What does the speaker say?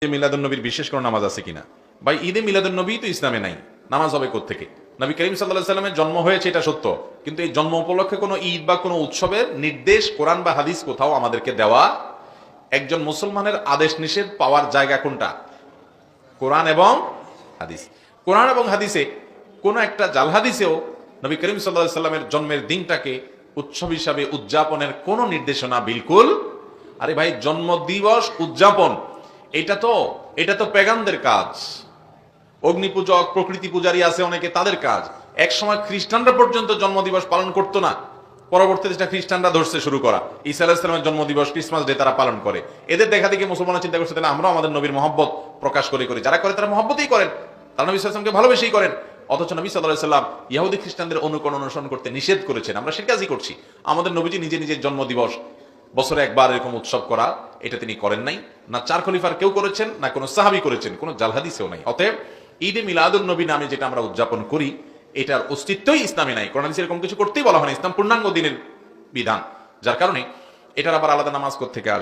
ঈদে মিলাদুন নবীর বিশেষ কোনো নামাজ আছে কিনা? ভাই, ঈদে মিলাদুন নবী তো ইসলামে নাই। নামাজ হবে থেকে নবী করিম সাল্লাহ সাল্লামের জন্ম হয়েছে, এটা সত্য। কিন্তু এই জন্ম উপলক্ষে কোনো ঈদ বা কোনো উৎসবের নির্দেশ, কোরআন বা হাদিস কোথাও আমাদেরকে দেওয়া একজন মুসলমানের আদেশ নিষেধ পাওয়ার জায়গা কোনটা? কোরআন এবং হাদিস। কোরআন এবং হাদিসে কোন একটা জাল হাদিসেও নবী করিম সাল্লাহ সাল্লামের জন্মের দিনটাকে উৎসব হিসাবে উদযাপনের কোনো নির্দেশনা বিলকুল, আরে ভাই জন্ম দিবস উদযাপন এটা তো এটা তো পেগানদের কাজ। অগ্নি পূজক প্রকৃতি পূজারী আছে অনেকে, তাদের কাজ। এক সময় খ্রিস্টানরা পর্যন্ত জন্মদিবস পালন করতো না। পরবর্তীতে সেটা খ্রিস্টানরা ধরতে শুরু করা। ঈসা আলাহিসামের জন্মদিবস, ক্রিসমাস ডে তারা পালন করে। এদের দেখা দেখে মুসলমানরা চিন্তা করছে, তাহলে আমরাও আমাদের নবীর মহব্বত প্রকাশ করে, করি। যারা করে তারা মহব্বতই করেন। তারা নবী সাল্লামকে ভালোবেসেই করেন। অথচ নবী সাল্লাহ সাল্লাম ইহুদি খ্রিস্টানদের অনুকরণ অনুসরণ করতে নিষেধ করেছেন। আমরা সে কাজই করছি। আমাদের নবীজি নিজে নিজের জন্মদিবস, বছরে একবার এরকম উৎসব করা এটা তিনি করেন নাই, না চার খলিফার কেউ করেছেন, না কোনো সাহাবি করেছেন, কোনো জালহাদিসেও নাই। অতএব ঈদে মিলাদুল নবী নামে যেটা আমরা উদযাপন করি, এটার অস্তিত্বই ইসলামে নাই। কোরআন এরকম কিছু করতেই বলা হয় না, ইসলাম পূর্ণাঙ্গ দিনের বিধান। যার কারণে এটার আবার আলাদা নামাজ থেকে আসবে?